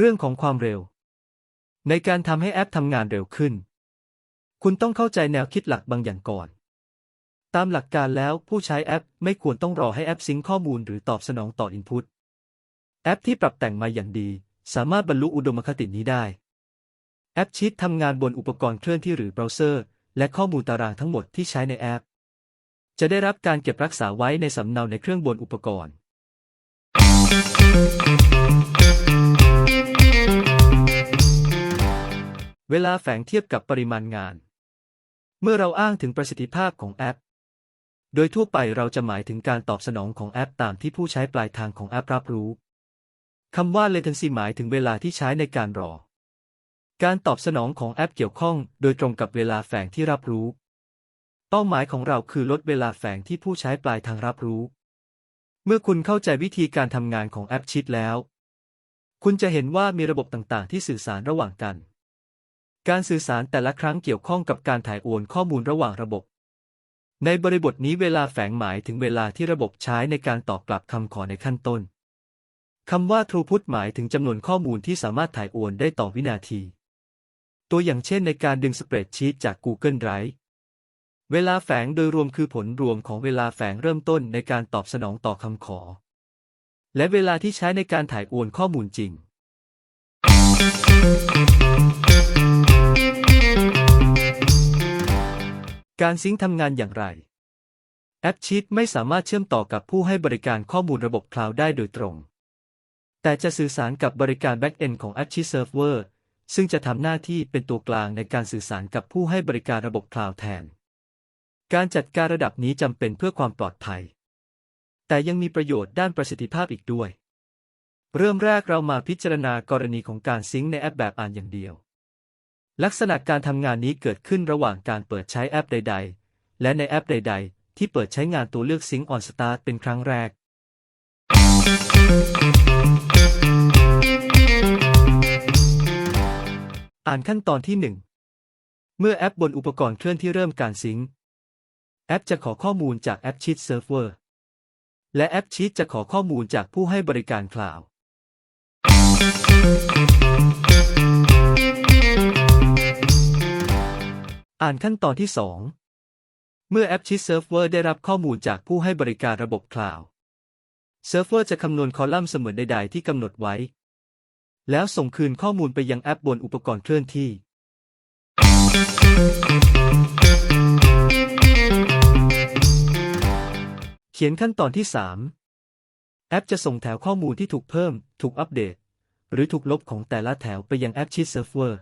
รื่องของความเร็ว ในการทำให้แอปทำงานเร็วขึ้น คุณต้องเข้าใจแนวคิดหลักบางอย่างก่อน ตามหลักการแล้วผู้ใช้แอปไม่ควรต้องรอให้แอปซิงข้อมูลหรือตอบสนองต่ออินพุตแอปที่ปรับแต่งมาอย่างดี สามารถบรรลุอุดมคตินี้ได้ แอปชีตทำงานบนอุปกรณ์เคลื่อนที่หรือเบราว์เซอร์ และข้อมูลตารางทั้งหมดที่ใช้ในแอป จะได้รับการเก็บรักษาไว้ในสำเนาในเครื่องบนอุปกรณ์ เวลาแฝงเทียบกับปริมาณงาน เมื่อเราอ้างถึงประสิทธิภาพของแอป โดยทั่วไปเราจะหมายถึงการตอบสนองของแอปตามที่ผู้ใช้ปลายทางของแอปรับรู้คำว่า latency หมายถึงเวลาที่ใช้ในการรอ การตอบสนองของแอปเกี่ยวข้อง โดยตรงกับเวลาแฝงที่รับรู้ เป้าหมายของเราคือลดเวลาแฝงที่ผู้ใช้ปลายทางรับรู้ เมื่อคุณเข้าใจวิธีการทำงานของแอปชิดแล้ว คุณจะเห็นว่ามีระบบต่างๆ ที่สื่อสารระหว่างกัน การสื่อสารแต่ละครั้งเกี่ยวข้องกับการถ่ายโอนข้อมูลระหว่างระบบ ในบริบทนี้เวลาแฝงหมายถึงเวลาที่ระบบใช้ในการตอบกลับคำขอในขั้นต้นคำว่า throughput หมายถึงจำนวนข้อมูลที่สามารถถ่ายโอนได้ต่อวินาที ตัวอย่างเช่นในการดึงสเปรดชีตจาก Google Drive เวลาแฝงโดยรวมคือผลรวมของเวลาแฝงเริ่มต้นในการตอบสนองต่อคำขอ และเวลาที่ใช้ในการถ่ายโอนข้อมูลจริง การซิงค์ทำงานอย่างไร แอปชีตไม่สามารถเชื่อมต่อกับผู้ให้บริการข้อมูลระบบคลาวด์ได้โดยตรง แต่จะสื่อสารกับบริการ Backend ของ a p p s h e e Server ซึ่งจะทำหน้าที่เป็นตัวกลางในการสื่อสารกับผู้ให้บริการระบบคลาวด์แทน การจัดการระดับนี้จำเป็นเพื่อความปลอดภัย แต่ยังมีประโยชน์ด้านประสิทธิภาพอีกด้วย เริ่มแรกเรามาพิจารณากรณีของการซิงค์ในแอปแบบอ่านอย่างเดียว ลักษณะการทำงานนี้เกิดขึ้นระหว่างการเปิดใช้แอปใด ๆ และในแอปใด ๆ ที่เปิดใช้งานตัวเลือก Sync on Start เป็นครั้งแรก อ่านขั้นตอนที่ 1 เมื่อแอปบนอุปกรณ์เคลื่อนที่เริ่มการซิงค์แอปจะขอข้อมูลจากแอปชีตเซิร์ฟเวอร์และแอปชีตจะขอข้อมูลจากผู้ให้บริการคลาวด์ อ่านขั้นตอนที่ 2 เมื่อแอปชีตเซิร์ฟเวอร์ได้รับข้อมูลจากผู้ให้บริการระบบคลาวด์เซิร์ฟเวอร์จะคำนวณคอลัมน์เสมือนใดๆที่กำหนดไว้ แล้วส่งคืนข้อมูลไปยังแอปบนอุปกรณ์เคลื่อนที่เขียนขั้นตอนที่ 3 แอปจะส่งแถวข้อมูลที่ถูกเพิ่ม ถูกอัปเดต หรือถูกลบของแต่ละแถวไปยังแอปชีตเซิร์ฟเวอร์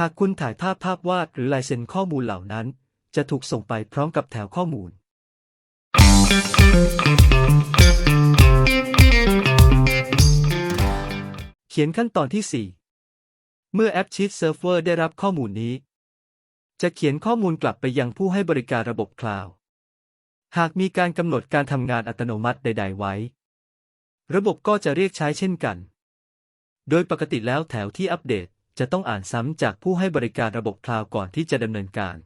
หากคุณถ่ายภาพภาพวาดหรือลายเซ็นข้อมูลเหล่านั้น จะถูกส่งไปพร้อมกับแถวข้อมูล เขียนขั้นตอนที่ 4 เมื่อแอปชีตเซิร์ฟเวอร์ได้รับข้อมูลนี้ จะเขียนข้อมูลกลับไปยังผู้ให้บริการระบบคลาวด์หากมีการกำหนดการทำงานอัตโนมัติใด ๆ ไว้ ระบบก็จะเรียกใช้เช่นกัน โดยปกติแล้วแถวที่อัปเดต จะต้องอ่านซ้ำจากผู้ให้บริการระบบคลาวด์ก่อนที่จะดำเนินการ